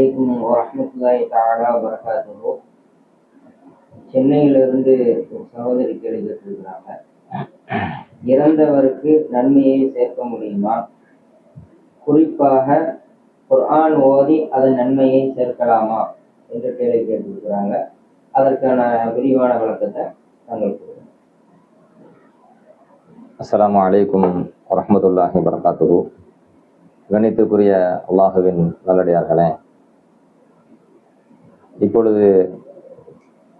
அலைக்கும் வரமத்துல்லாஹி தாலா வரகாத்துஹு சென்னையிலிருந்து ஒரு சகோதரி கேள்வி கேட்டிருக்கிறாங்க. இறந்தவருக்கு நன்மையை சேர்க்க முடியுமா? குறிப்பாக குர்ஆன் ஓதி அதன் நன்மையை சேர்க்கலாமா என்று கேள்வி கேட்டிருக்கிறாங்க. அதற்கான விரிவான விளக்கத்தை தாங்கள் கொடுங்க அஸ்ஸலாமு அலைக்கும் வரஹ்மத்துல்லாஹி வரகாத்துஹு கணித்துக்குரிய அல்லாஹுவின் நல்லடியார்களே இப்பொழுது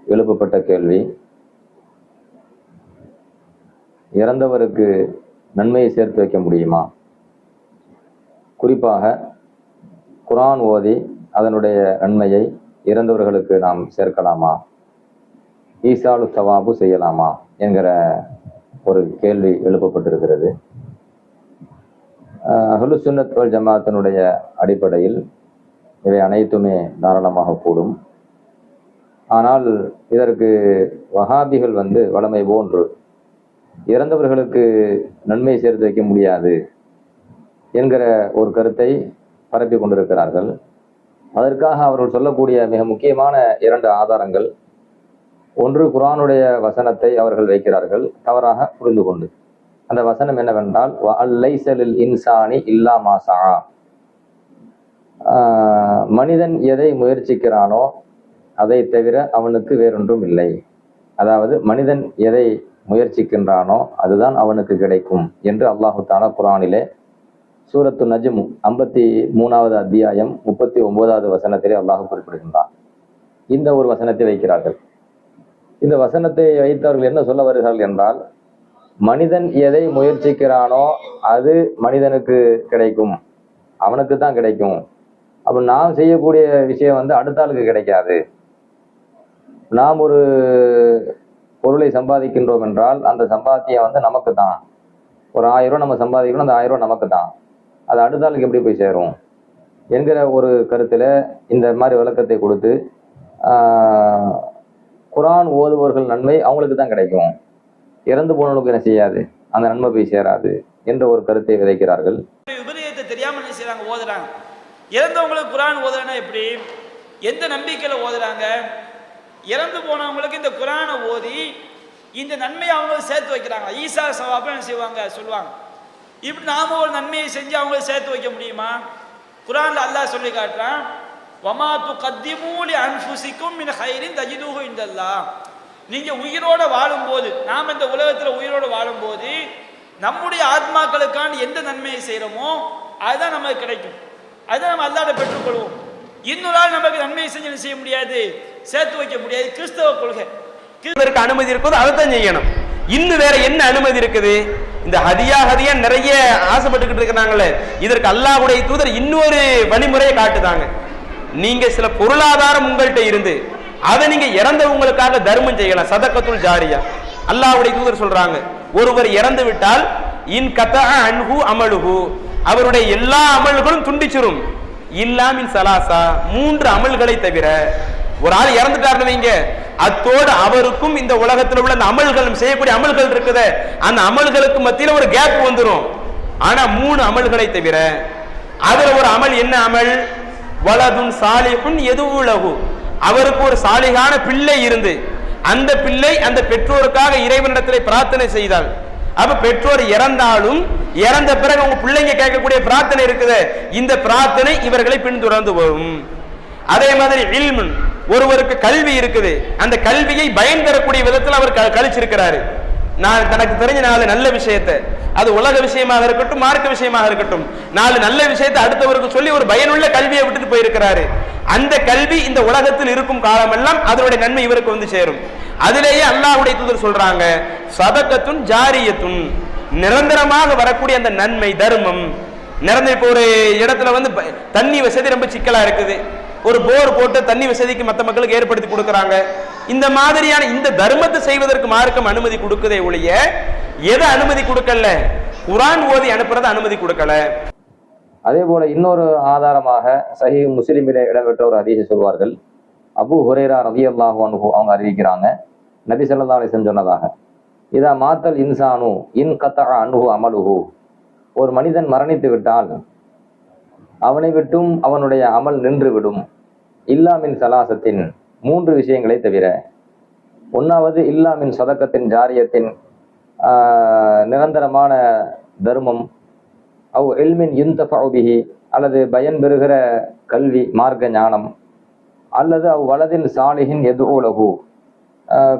எழுப்பப்பட்ட கேள்வி. இறந்தவருக்கு நன்மையை சேர்த்து வைக்க முடியுமா? குறிப்பாக குரான் ஓதி அதனுடைய நன்மையை இறந்தவர்களுக்கு நாம் சேர்க்கலாமா? ஈசாலு சவாபு செய்யலாமா? என்கிற ஒரு கேள்வி எழுப்பப்பட்டிருக்கிறது. ஹலுசுன்னத் வல் ஜமாத்தினுடைய அடிப்படையில் இவை அனைத்துமே தாராளமாக கூடும். ஆனால் இதற்கு வகாபிகள் வந்து வளமை போன்று இறந்தவர்களுக்கு நன்மை சேர்த்து வைக்க முடியாது என்கிற ஒரு கருத்தை பரப்பி கொண்டிருக்கிறார்கள். அதற்காக அவர்கள் சொல்லக்கூடிய மிக முக்கியமான இரண்டு ஆதாரங்கள். ஒன்று குரானுடைய வசனத்தை அவர்கள் வைக்கிறார்கள். தவறாக புரிந்து கொண்டு. அந்த வசனம் என்னவென்றால் அல்லைசலில் இன்சானி இல்லா மாசா மனிதன் எதை முயற்சிக்கிறானோ அதை தவிர அவனுக்கு வேறொன்றும் இல்லை. அதாவது மனிதன் எதை முயற்சிக்கின்றானோ அதுதான் அவனுக்கு கிடைக்கும் என்று அல்லாஹு தாலா குரானிலே சூரத்து நஜ்ம் ஐம்பத்தி மூணாவது அத்தியாயம் முப்பத்தி ஒன்பதாவது வசனத்திலே அல்லாஹ் குறிப்பிடுகின்றான். இந்த ஒரு வசனத்தை வைக்கிறார்கள். இந்த வசனத்தை வைத்தவர்கள் என்ன சொல்ல வருகிறார்கள் என்றால் மனிதன் எதை முயற்சிக்கிறானோ அது மனிதனுக்கு கிடைக்கும். அவனுக்கு தான் கிடைக்கும். அப்போ நாம் செய்யக்கூடிய விஷயம் வந்து அடுத்த ஆளுக்கு கிடைக்காது. நாம் ஒரு பொருளை சம்பாதிக்கின்றோம் என்றால் அந்த சம்பாத்தியம் வந்து நமக்கு தான். ஒரு ஆயிரம் ரூபா நம்ம சம்பாதிக்கணும் அந்த ஆயிரம் ரூபா நமக்கு தான். அது அடுத்த ஆளுக்கு எப்படி போய் சேரும்? என்கிற ஒரு கருத்தில் இந்த மாதிரி விளக்கத்தை கொடுத்து குரான் ஓதுபவர்கள் நன்மை அவங்களுக்கு தான் கிடைக்கும். இறந்து போனவங்களுக்கு என்ன செய்யாது? அந்த நன்மை போய் சேராது என்ற ஒரு கருத்தை விதைக்கிறார்கள். விபரீதத்தை தெரியாம என்ன செய்றாங்க? ஓதுறாங்க. இறந்தவங்களுக்கு குரான் ஓதுறேன்னா எப்படி? எந்த நம்பிக்கையில ஓதுறாங்க? இறந்து போனவங்களுக்கு இந்த குரானை ஓதி இந்த நன்மையை அவங்க சேர்த்து வைக்கிறாங்க. ஈசா சவாப்பு என்ன செய்வாங்க? சொல்லுவாங்க. இப்படி நாம ஒரு நன்மையை செஞ்சு அவங்கள சேர்த்து வைக்க முடியுமா? குரான்ல அல்லாஹ் சொல்லி காட்டுறான் வமா து கத்திமூலி அன்புசிக்கும் மின் ஹைரின் தஜிதுஹு இந்தல்லாஹ் நீங்க உயிரோட வாழும்போது நாம் இந்த உலகத்துல உயிரோட வாழும்போது நம்முடைய ஆத்மாக்களுக்கான எந்த நன்மையை செய்கிறோமோ அதுதான் நமக்கு கிடைக்கும். அதுதான் நம்ம அல்லாட பெற்றுக்கொள்வோம். இன்னொரு ஆள் நமக்கு நன்மை செஞ்சு செய்ய முடியாது சேர்த்து வைக்க முடியாது கிறிஸ்தவ கொள்கை. இதற்கு அனுமதி இருக்குதோ அதைத்தான் செய்யணும். இன்னும் வேற என்ன அனுமதி இருக்குது? இந்த ஹதியா ஹதியா நிறைய ஆசைப்பட்டுக்கிட்டு இருக்கிறாங்களே. இதற்கு அல்லாஹுடைய தூதர் இன்னொரு வழிமுறையை காட்டுதாங்க. நீங்க சில பொருளாதாரம் உங்கள்கிட்ட இருந்து அதை நீங்க இறந்தவங்களுக்காக தர்மம் செய்யலாம். சதக்கத்துள் ஜாரியா. அல்லாஹுடைய தூதர் சொல்றாங்க ஒருவர் இறந்து விட்டால் இன் கதா அன்ஹு அமலுகு அவருடைய எல்லா அமல்களும் துண்டிச்சிரும். இல்லாமின் சலாசா மூன்று அமல்களை தவிர ஒரு ஆள் இறந்துட்டாருன்னு வைங்க. அத்தோடு அவருக்கும் இந்த உலகத்தில் உள்ள அந்த அமல்களும் செய்யக்கூடிய அமல்கள் இருக்குது. அந்த அமல்களுக்கு மத்தியில் ஒரு கேப் வந்துடும் ஆனா மூணு அமல்களை தவிர அதுல ஒரு அமல் என்ன அமல்? வலதுன் சாலிஹுன் எதுவுலகு. அவருக்கு ஒரு சாலிகான பிள்ளை இருந்து அந்த பிள்ளை அந்த பெற்றோருக்காக இறைவனிடத்திலே பிரார்த்தனை செய்தாள். அப்ப பெற்றோர் இறந்தாலும் இறந்த பிறகு உங்க பிள்ளைங்க கேட்கக்கூடிய பிரார்த்தனை இருக்குது. இந்த பிரார்த்தனை இவர்களை பின்தொடர்ந்து வரும். அதே மாதிரி இல்முன் ஒருவருக்கு கல்வி இருக்குது. அந்த கல்வியை பயன் தரக்கூடிய விதத்தில் அவர் க- கழிச்சிருக்கிறாரு. நான் தனக்கு தெரிஞ்ச நாலு நல்ல விஷயத்தை. அது உலக விஷயமாக இருக்கட்டும் மார்க்க விஷயமாக இருக்கட்டும். நாலு நல்ல விஷயத்தை அடுத்தவருக்கு சொல்லி ஒரு பயனுள்ள கல்வியை விட்டுட்டு போயிருக்கிறாரு. அந்த கல்வி இந்த உலகத்தில் இருக்கும் காலமெல்லாம் அதனுடைய நன்மை இவருக்கு வந்து சேரும். அதிலேயே அல்லாஹ்வுடைய தூதர் சொல்றாங்க சதக்கத்துன் ஜாரியத்துன். நிரந்தரமாக வரக்கூடிய அந்த நன்மை தர்மம். நிரந்தர இப்போ ஒரு இடத்துல வந்து தண்ணி வசதி ரொம்ப சிக்கலா இருக்குது. ஒரு போர் போட்டு தண்ணி வசதிக்கு மற்ற மக்களுக்கு ஏற்படுத்தி கொடுக்குறாங்க. இந்த மாதிரியான இந்த தர்மத்தை செய்வதற்கு மார்க்கம் அனுமதி கொடுக்குதே ஒழிய எதை அனுமதி கொடுக்கல? குரான் ஓதி அனுப்புறத அனுமதி கொடுக்கல. அதே போல இன்னொரு ஆதாரமாக சஹி முஸ்லிமிலே இடம்பெற்ற ஒரு அதிக சொல்வார்கள். அபு ஹுரேரா ரதி அல்லாஹு அவங்க அறிவிக்கிறாங்க நபி சொல்லா அலைஹி சொன்னதாக. இதா மாத்தல் இன்சானு இன் கத்தா அணுகு அமலுகு ஒரு மனிதன் மரணித்து விட்டால் அவனை விட்டும் அவனுடைய அமல் நின்றுவிடும் இல்லாமின் சலாசத்தின் மூன்று விஷயங்களை தவிர ஒன்றாவது இல்லாமின் சதக்கத்தின் ஜாரியத்தின் நிரந்தரமான தர்மம். அவ் எல்மின் யுந்த அல்லது பயன் பெறுகிற கல்வி மார்க்க ஞானம். அல்லது அவ் வலதின் சாலிகின் எது உலகு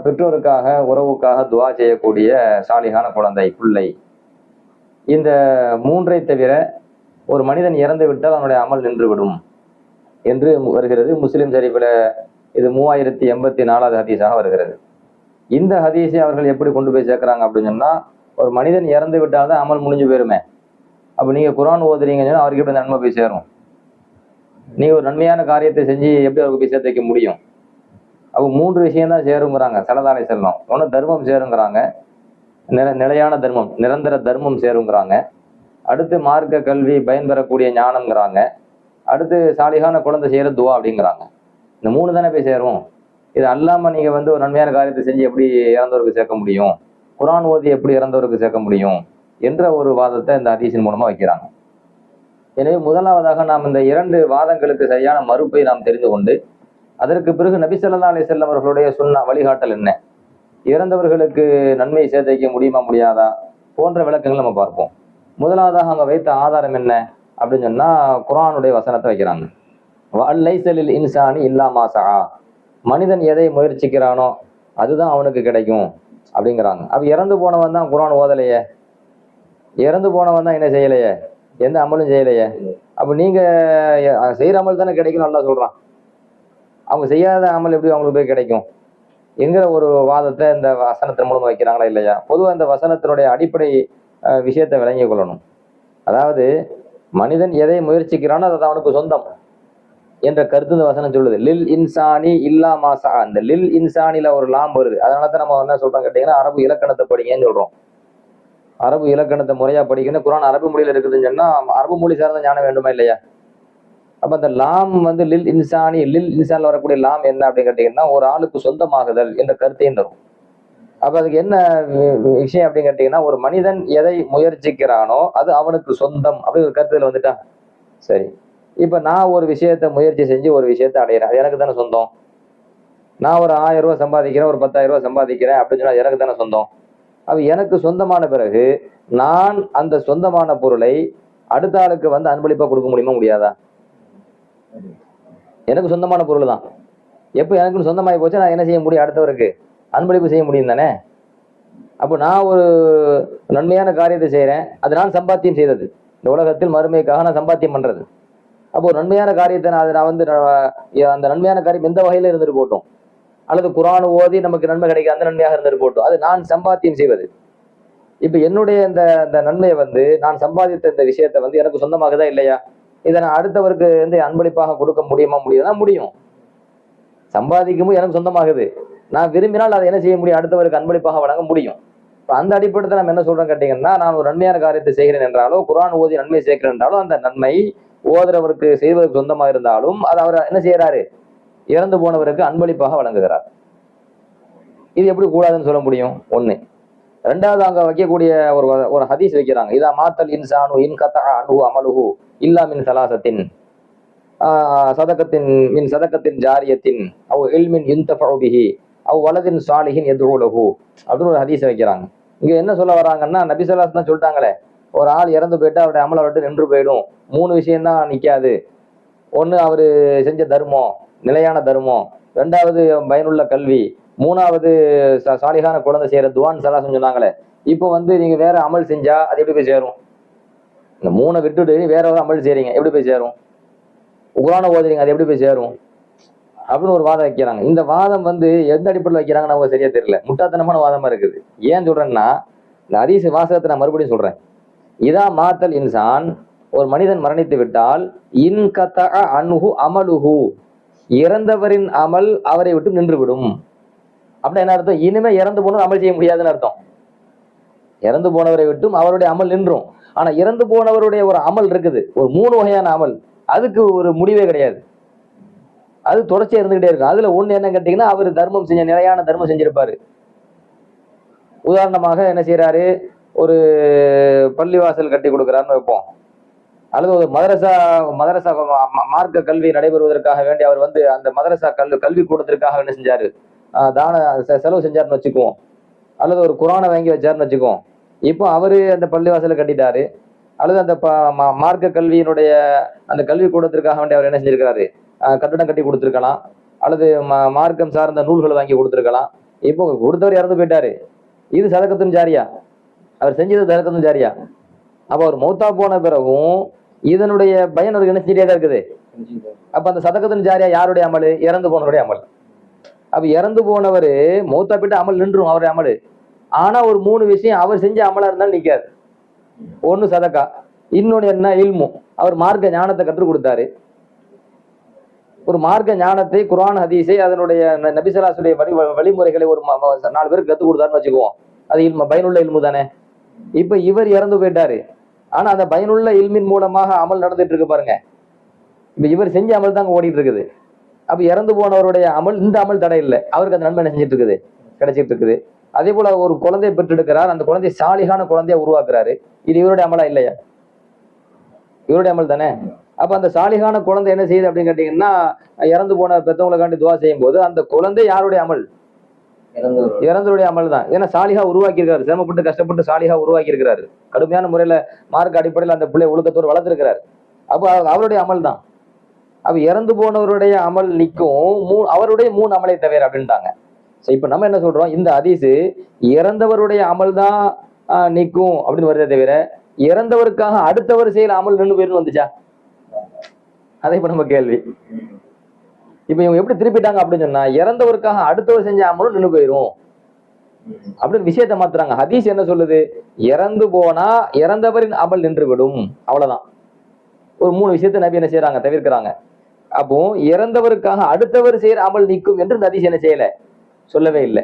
பெற்றோருக்காக உறவுக்காக துவா செய்யக்கூடிய சாலிகான குழந்தை பிள்ளை. இந்த மூன்றை தவிர ஒரு மனிதன் இறந்து விட்டால் அவனுடைய அமல் நின்றுவிடும் என்று வருகிறது. முஸ்லிம் சரிப்பில் இது மூவாயிரத்தி எண்பத்தி நாலாவது ஹதீஸாக வருகிறது. இந்த ஹதீஸை அவர்கள் எப்படி கொண்டு போய் சேர்க்குறாங்க அப்படின்னு சொன்னால் ஒரு மனிதன் இறந்து விட்டால் தான் அமல் முடிஞ்சு போயிருமே. அப்போ நீங்கள் குரான் ஓதுறீங்கன்னு சொன்னால் அவருக்கு எப்படி நன்மை போய் சேரும்? நீங்கள் ஒரு நன்மையான காரியத்தை செஞ்சு எப்படி அவருக்கு போய் சேர்த்து வைக்க முடியும்? அவங்க மூன்று விஷயம் தான் சேருங்கிறாங்க. சடதானை செல்லம் ஒன்று தர்மம் சேருங்கிறாங்க. நில நிலையான தர்மம் நிரந்தர தர்மம் சேருங்கிறாங்க. அடுத்து மார்க்க கல்வி பயன்பெறக்கூடிய ஞானம்ங்கிறாங்க. அடுத்து சாலிகான குழந்தை செய்கிற துவா அப்படிங்கிறாங்க. இந்த மூணு தானே போய் சேரும். இது அல்லாமல் நீங்கள் வந்து ஒரு நன்மையான காரியத்தை செஞ்சு எப்படி இறந்தவருக்கு சேர்க்க முடியும்? குரான் ஓதி எப்படி இறந்தவருக்கு சேர்க்க முடியும்? என்ற ஒரு வாதத்தை இந்த அதிசன் மூலமாக வைக்கிறாங்க. எனவே முதலாவதாக நாம் இந்த இரண்டு வாதங்களுக்கு சரியான மறுப்பை நாம் தெரிந்து கொண்டு அதற்கு பிறகு நபி ஸல்லல்லாஹு அலைஹி வஸல்லம் அவர்களுடைய சொன்ன வழிகாட்டல் என்ன? இறந்தவர்களுக்கு நன்மை சேர்த்தைக்க முடியுமா முடியாதா? போன்ற விளக்கங்கள் நம்ம பார்ப்போம். முதலாவதாக அவங்க வைத்த ஆதாரம் என்ன? அப்படின்னு சொன்னால் குரானுடைய வசனத்தை வைக்கிறாங்க. வல்லைசலில் இன்சானி இல்லாமா சஆ. மனிதன் எதை முயற்சிக்கிறானோ அதுதான் அவனுக்கு கிடைக்கும் அப்படிங்கிறாங்க. அப்ப இறந்து போனவன் தான் குரான் ஓதலையே. இறந்து போனவன் தான் என்ன செய்யலையே? எந்த அமலும் செய்யலையே? அப்ப நீங்க செய்கிற செய்யற அமல் தானே கிடைக்கும் நல்லா சொல்றான். அவங்க செய்யாத அமல் எப்படி அவங்களுக்கு போய் கிடைக்கும்? என்கிற ஒரு வாதத்தை இந்த வசனத்தின் மூலம் வைக்கிறாங்களா இல்லையா? பொதுவாக இந்த வசனத்தினுடைய அடிப்படை விஷயத்தை விளங்கிக் கொள்ளணும். அதாவது மனிதன் எதை முயற்சிக்கிறானோ அது அவனுக்கு சொந்தம் என்ற கருத்து இந்த வசனம் சொல்லுது. லில் இன்சானி இல்லா மாசா அந்த லில் இன்சானில ஒரு லாம் வருது. அதனால தான் நம்ம என்ன சொல்றோம் கேட்டீங்கன்னா அரபு இலக்கணத்தை படிங்கன்னு சொல்றோம். அரபு இலக்கணத்தை முறையா படிக்கணும். குரான் அரபு மொழியில இருக்குதுன்னு சொன்னா அரபு மொழி சார்ந்த ஞானம் வேண்டுமா இல்லையா? அப்ப அந்த லாம் வந்து லில் இன்சானி லில் இன்சான்ல வரக்கூடிய லாம் என்ன அப்படின்னு கேட்டீங்கன்னா ஒரு ஆளுக்கு சொந்தமாகுதல் என்ற கருத்தையும் தரும். அப்ப அதுக்கு என்ன வி- விஷயம் அப்படின்னு கேட்டீங்கன்னா ஒரு மனிதன் எதை முயற்சிக்கிறானோ அது அவனுக்கு சொந்தம் அப்படி ஒரு கருத்துல வந்துட்டா. சரி. இப்ப நான் ஒரு விஷயத்த முயற்சி செஞ்சு ஒரு விஷயத்த அடையிறேன். அது எனக்கு தானே சொந்தம். நான் ஒரு ஆயிரம் ரூபாய் சம்பாதிக்கிறேன் ஒரு பத்தாயிரம் ரூபாய் சம்பாதிக்கிறேன் அப்படின்னு சொன்னா எனக்கு தானே சொந்தம். அது எனக்கு சொந்தமான பிறகு நான் அந்த சொந்தமான பொருளை அடுத்த ஆளுக்கு வந்து அன்பளிப்பா கொடுக்க முடியுமா முடியாதா? எனக்கு சொந்தமான பொருள் தான் எப்போ எனக்கு சொந்தமாகி போச்சு நான் என்ன செய்ய முடியும்? அடுத்தவருக்கு அன்பளிப்பு செய்ய முடியும் தானே? அப்போ நான் ஒரு நன்மையான காரியத்தை செய்கிறேன் அது நான் சம்பாத்தியம் செய்தது. இந்த உலகத்தில் மறுமைக்காக நான் சம்பாத்தியம் பண்ணுறது அப்போ ஒரு நன்மையான காரியத்தை நான் அதை நான் வந்து அந்த நன்மையான காரியம் எந்த வகையில் இருந்துட்டு போட்டோம்? அல்லது குரான் ஓதி நமக்கு நன்மை கிடைக்க அந்த நன்மையாக இருந்துட்டு போட்டோம். அது நான் சம்பாத்தியம் செய்வது. இப்போ என்னுடைய இந்த இந்த நன்மையை வந்து நான் சம்பாதித்த இந்த விஷயத்தை வந்து எனக்கு சொந்தமாக தான் இல்லையா? இதை நான் அடுத்தவருக்கு வந்து அன்பளிப்பாக கொடுக்க முடியுமா முடியும்னா முடியும். சம்பாதிக்கும் போது எனக்கு சொந்தமாகுது. நான் விரும்பினால் அதை என்ன செய்ய முடியும்? அடுத்தவருக்கு அன்பளிப்பாக வழங்க முடியும். இப்போ அந்த அடிப்படையில் நம்ம என்ன சொல்கிறோம் கேட்டிங்கன்னா நான் ஒரு நன்மையான காரியத்தை செய்கிறேன் என்றாலோ குரான் ஓதி நன்மை சேர்க்கிறேன் என்றாலும் அந்த நன்மை ஓதுறவருக்கு செய்வதற்கு சொந்தமாக இருந்தாலும் அதை அவர் என்ன செய்கிறாரு இறந்து போனவருக்கு அன்பளிப்பாக வழங்குகிறார். இது எப்படி கூடாதுன்னு சொல்ல முடியும்? ஒன்று ரெண்டாவது அங்க வைக்கக்கூடிய ஒரு வ- ஒரு ஹதீஸ் வைக்கிறாங்க. இதா மாத்தல் இன்சானு இன் கத்தா அனுகு அமலுகு இல்லா மின் சலாசத்தின் சதக்கத்தின் மின் சதக்கத்தின் ஜாரியத்தின் அவ் எல்மின் யுந்தஃபஉ பிஹி அவ் வலதின் சாலிஹின் எதுலகு அப்படின்னு ஒரு ஹதீஸ் வைக்கிறாங்க. இங்க என்ன சொல்ல வராங்கன்னா நபி தான் சொல்லிட்டாங்களே ஒரு ஆள் இறந்து போயிட்டு அவருடைய அமலை விட்டு நின்று போயிடும். மூணு விஷயம்தான் நிற்காது ஒன்று அவர் செஞ்ச தர்மம் நிலையான தர்மம். ரெண்டாவது பயனுள்ள கல்வி. மூணாவது சாலிகான குழந்தை செய்யற துவான் சலாசம் சொன்னாங்களே இப்போ வந்து நீங்க வேற அமல் செஞ்சா அது எப்படி போய் சேரும்? இந்த மூணை விட்டுட்டு வேற ஒரு அமல் செய்றீங்க எப்படி போய் சேரும்? உகரான ஓதுறீங்க அது எப்படி போய் சேரும்? அப்படின்னு ஒரு வாதம் வைக்கிறாங்க. இந்த வாதம் வந்து எந்த அடிப்படையில் வைக்கிறாங்கன்னு அவங்க சரியா தெரியல. முட்டாத்தனமான வாதமா இருக்குது. ஏன் சொல்றேன்னா இந்த ஹதீஸ் வாசகத்தை நான் மறுபடியும் சொல்றேன். இதா மாத்தல் இன்சான் ஒரு மனிதன் மரணித்து விட்டால் இன் கத்தா அன்ஹு அமலுஹு இறந்தவரின் அமல் அவரை விட்டு நின்றுவிடும். அப்படின்னா என்ன அர்த்தம்? இனிமே இறந்து போனது அமல் செய்ய முடியாதுன்னு அர்த்தம். இறந்து போனவரை விட்டும் அவருடைய அமல் நின்றும். ஆனா இறந்து போனவருடைய ஒரு அமல் இருக்குது. ஒரு மூணு வகையான அமல். அதுக்கு ஒரு முடிவே கிடையாது. அது தொடர்ச்சியா இருந்துகிட்டே இருக்கும். அதுல ஒண்ணு என்ன கேட்டீங்கன்னா அவர் தர்மம் செஞ்ச நிலையான தர்மம் செஞ்சிருப்பாரு. உதாரணமாக என்ன செய்யறாரு ஒரு பள்ளிவாசல் கட்டி கொடுக்குறாருன்னு வைப்போம். அல்லது ஒரு மதரசா மதரசா ம- மார்க்க கல்வி நடைபெறுவதற்காக வேண்டி அவர் வந்து அந்த மதரசா கல்வி கல்வி கூடத்திற்காக என்ன செஞ்சாரு? தான செலவு செஞ்சாருன்னு வச்சுக்குவோம். அல்லது ஒரு குரானை வாங்கி வச்சாருன்னு வச்சுக்குவோம். இப்போ அவரு அந்த பள்ளிவாசலை கட்டிட்டாரு. அல்லது அந்த மார்க்க கல்வியினுடைய அந்த கல்வி கூடத்திற்காக வேண்டி அவர் என்ன செஞ்சிருக்காரு ஆஹ் கட்டடம் கட்டி கொடுத்துருக்கலாம். அல்லது மார்க்கம் சார்ந்த நூல்களை வாங்கி கொடுத்துருக்கலாம். இப்போ கொடுத்தவர் இறந்து போயிட்டாரு. இது சதக்கத்தும் ஜாரியா? அவர் செஞ்சது சதக்கத்தும் ஜாரியா? அப்போ அவர் மௌத்தா போன பிறகும் இதனுடைய பயன் அவருக்கு என்ன தான் இருக்குது. அப்ப அந்த சதக்கத்தின் ஜாரியா யாருடைய அமல்? இறந்து போனவருடைய அமல். அப்ப இறந்து போனவர் மௌத்தா போயிட்டு அமல் நின்றும் அவர் அமல். ஆனா ஒரு மூணு விஷயம் அவர் செஞ்ச அமலா இருந்தாலும் நிக்காது. ஒண்ணு சதக்கா இன்னொன்னு என்ன இல்மு. அவர் மார்க்க ஞானத்தை கற்றுக் கொடுத்தாரு. ஒரு மார்க்க ஞானத்தை குரான் ஹதீஸை அதனுடைய நபிசராசுடைய வழி வழிமுறைகளை ஒரு நாலு பேருக்கு கற்றுக் கொடுத்தாருன்னு வச்சுக்குவோம். அது இல்ம பயனுள்ள இல்மு தானே. இப்ப இவர் இறந்து போயிட்டாரு. ஆனா அந்த பயனுள்ள இல்மின் மூலமாக அமல் நடந்துட்டு இருக்கு பாருங்க. இப்ப இவர் செஞ்ச அமல் தாங்க ஓடிட்டு இருக்குது. அப்ப இறந்து போனவருடைய அமல் இந்த அமல் தடை இல்லை. அவருக்கு அந்த நன்மை என்ன செஞ்சுட்டு இருக்குது கிடைச்சிட்டு இருக்குது அதே போல ஒரு குழந்தையை பெற்றெடுக்கிறார். அந்த குழந்தை சாலிகான குழந்தைய உருவாக்குறாரு. இது இவருடைய அமலா இல்லையா? இவருடைய அமல் தானே? அப்ப அந்த சாலிகான குழந்தை என்ன செய்யுது அப்படின்னு கேட்டீங்கன்னா இறந்து போன பெத்தவங்களுக்காண்டி துவா செய்யும் போது அந்த குழந்தை யாருடைய அமல்? இறந்தவர் இறந்தவருடைய அமல் தான். ஏன்னா சாலிஹா உருவாக்கி இருக்காரு சிரமப்பட்டு கஷ்டப்பட்டு சாலிஹா உருவாக்கி இருக்கிறாரு கடுமையான முறையில மார்க் அடிப்படையில் அந்த பிள்ளை ஒழுக்கத்தோடு வளர்த்திருக்கிறாரு. அப்போ அவ- அவருடைய அமல் தான். அப்ப இறந்து போனவருடைய அமல் நிற்கும் மூ அவருடைய மூணு அமலை தவிர அப்படின்ட்டாங்க. ஸோ இப்போ நம்ம என்ன சொல்றோம்? இந்த அதிசு இறந்தவருடைய அமல் தான் ஆஹ், நிற்கும் அப்படின்னு வருதே தவிர இறந்தவருக்காக அடுத்தவர் செய்யற அமல் நின்று போயிருந்து வந்துச்சா? அதை இப்போ நம்ம கேள்வி. இப்போ இவங்க எப்படி திருப்பிட்டாங்க அப்படின்னு சொன்னா இறந்தவருக்காக அடுத்தவர் செஞ்ச அமலும் நின்று போயிரும் அப்படின்னு விஷயத்த மாத்துறாங்க. ஹதீஸ் என்ன சொல்லுது? இறந்து போனா இறந்தவரின் அமல் நின்று விடும் அவ்வளவுதான். ஒரு மூணு விஷயத்தை நபி என்ன செய்யறாங்க தவிர்க்கிறாங்க. அப்போ இறந்தவருக்காக அடுத்தவர் செய்யற அமல் நிற்கும் என்று இந்த ஹதீஸ் என்ன செய்யல? சொல்லவே இல்லை.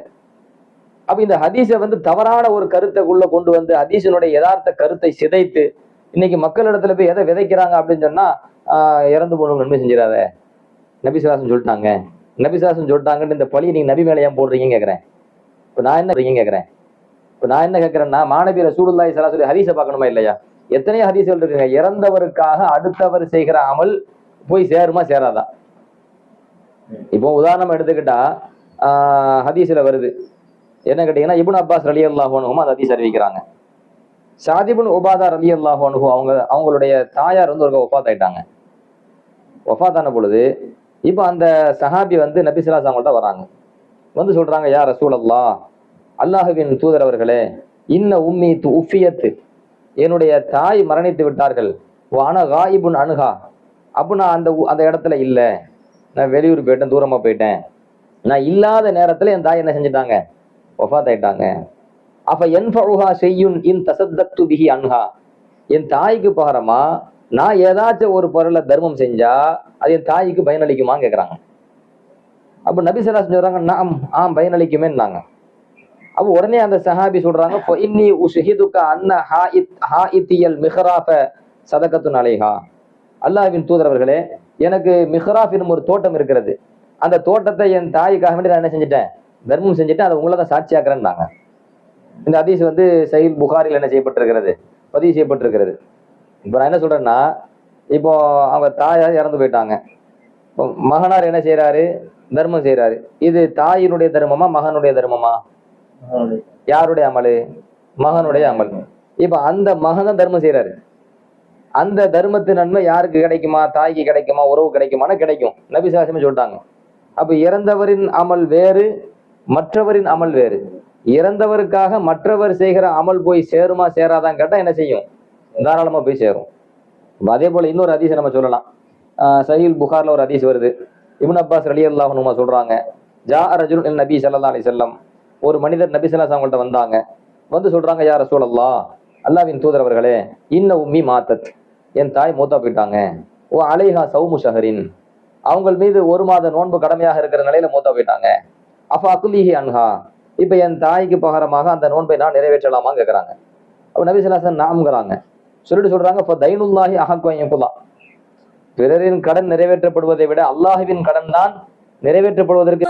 அப்ப இந்த ஹதீஸை வந்து தவறான ஒரு கருத்தை உள்ள கொண்டு வந்து ஹதீஸினுடைய யதார்த்த கருத்தை சிதைத்து இன்னைக்கு மக்களிடத்துல போய் எதை விதைக்கிறாங்க அப்படின்னு சொன்னா இறந்து போனவங்க நன்மை செஞ்சிடாத. நபிசுவாசம் சொல்லிட்டாங்க. நபிசுவாசம் சொல்லிட்டாங்கன்னு இந்த பழியை நீங்க நபி மேலே ஏன் போடுறீங்கன்னு கேக்குறேன். இப்ப நான் என்ன போடுறீங்க கேக்குறேன். இப்ப நான் என்ன கேக்குறேன்னா மாணவி சூடுல்லாய் சராசரி அலைஹி ஹதீஸை பார்க்கணுமா இல்லையா? எத்தனையோ ஹதீஸ்கள் இருக்குங்க. இறந்தவருக்காக அடுத்தவர் செய்கிற அமல் போய் சேருமா சேராதா? இப்போ உதாரணம் எடுத்துக்கிட்டா ஹதீஸில் வருது. என்ன கேட்டீங்கன்னா இபுன் அப்பாஸ் ரலி அல்லாஹோனும் அந்த ஹதீஸ் அறிவிக்கிறாங்க. ஷாதிபுன் உபாதா ரலி அல்லாஹோனு அவங்க அவங்களுடைய தாயார் வந்து ஒரு ஒஃபாத் ஆயிட்டாங்க பொழுது இப்போ அந்த சஹாபி வந்து நபிசுலாஸ் அவங்கள்ட்ட வராங்க. வந்து சொல்றாங்க யா ரசூல் அல்லா அல்லாஹுவின் தூதர் அவர்களே இன்ன உம்மி து உஃபியத்து என்னுடைய தாய் மரணித்து விட்டார்கள். ஆனா இபுன் அணுகா. அப்போ நான் அந்த அந்த இடத்துல இல்லை. நான் வெளியூர் போயிட்டேன் தூரமாக போயிட்டேன். நான் இல்லாத நேரத்தில் என் தாய் என்ன செஞ்சுட்டாங்க? ஒஃபாத் ஆயிட்டாங்க அப்போ என் ஃபவுஹா செய்யுன் இன் தசத்தத்து பிஹி அன்ஹா. என் தாய்க்கு பகரமா நான் ஏதாச்சும் ஒரு பொருளை தர்மம் செஞ்சா அது என் தாய்க்கு பயனளிக்குமான்னு கேட்குறாங்க அப்போ நபி ஸல்லல்லாஹு சொல்கிறாங்க நாம் ஆம் பயனளிக்குமேன்னாங்க. அப்ப உடனே அந்த சஹாபி சொல்றாங்க "ஃப இன்னி உஷ்ஹிதுக அன்ன ஹாயித் ஹாயித்தியல் மிஹ்ராஃப சதகத்துன் அலைஹா. அல்லாஹ்வின் தூதரவர்களே எனக்கு மிஹ்ராஃப் என்னும் ஒரு தோட்டம் இருக்கிறது. அந்த தோட்டத்தை என் தாய்க்காக வேண்டி நான் என்ன செஞ்சுட்டேன்? தர்மம் செஞ்சுட்டேன் அதை உங்களை தான் சாட்சியாக்குறேன்னாங்க இந்த அதீஸ் வந்து சயில் புகாரில் என்ன செய்யப்பட்டிருக்கிறது? பதிவு செய்யப்பட்டிருக்கிறது. இப்போ நான் என்ன சொல்றேன்னா இப்போ அவங்க தாயார் இறந்து போயிட்டாங்க. இப்போ மகனார் என்ன செய்கிறாரு தர்மம் செய்கிறாரு இது தாயினுடைய தர்மமா மகனுடைய தர்மமா? யாருடைய அமலு? மகனுடைய அமல். இப்ப அந்த மகன் தான் தர்மம் செய்யறாரு அந்த தர்மத்து நன்மை யாருக்கு கிடைக்குமா? தாய்க்கு கிடைக்குமா? உறவு கிடைக்குமானா கிடைக்கும். நபி சாசமே சொல்லிட்டாங்க. அப்ப இறந்தவரின் அமல் வேறு மற்றவரின் அமல் வேறு. இறந்தவருக்காக மற்றவர் செய்கிற அமல் போய் சேருமா சேராதான் கேட்டா என்ன செய்யும்? தாராளமா போய் சேரும். அதே போல இன்னொரு அதிசயம் நம்ம சொல்லலாம். ஆஹ் சஹீல் புகார்ல ஒரு ஹதீஸ் வருது. இப்னு அப்பாஸ் ரலி அல்லாஹனுமா சொல்றாங்க ஜா ரஜுல் நபி சல்லா அலி செல்லம் ஒரு மனிதர் நபி அவங்கள்ட்ட வந்தாங்க. வந்து சொல்றாங்க யார் ரசூலல்லாஹ் அல்லாவின் தூதர் அவர்களே இன்ன உம்மி மாத்தத். என் தாய் மூத்தா போயிட்டாங்க. ஓ அலைஹா சவுமு ஷஹரின். அவங்கள் மீது ஒரு மாத நோன்பு கடமையாக இருக்கிற நிலையில மூத்தா போயிட்டாங்க. அப்ப அக்குலிஹி அன்ஹா. இப்ப என் தாய்க்கு பகரமாக அந்த நோன்பை நான் நிறைவேற்றலாமா கேக்குறாங்க. அப்போ நபிசல்லாசன் நாம்ங்கிறாங்க. சொல்லிட்டு சொல்றாங்க இப்போ தைனுல்லாஹி அஹக்கு பிறரின் கடன் நிறைவேற்றப்படுவதை விட அல்லாஹுவின் கடன் தான் நிறைவேற்றப்படுவதற்கு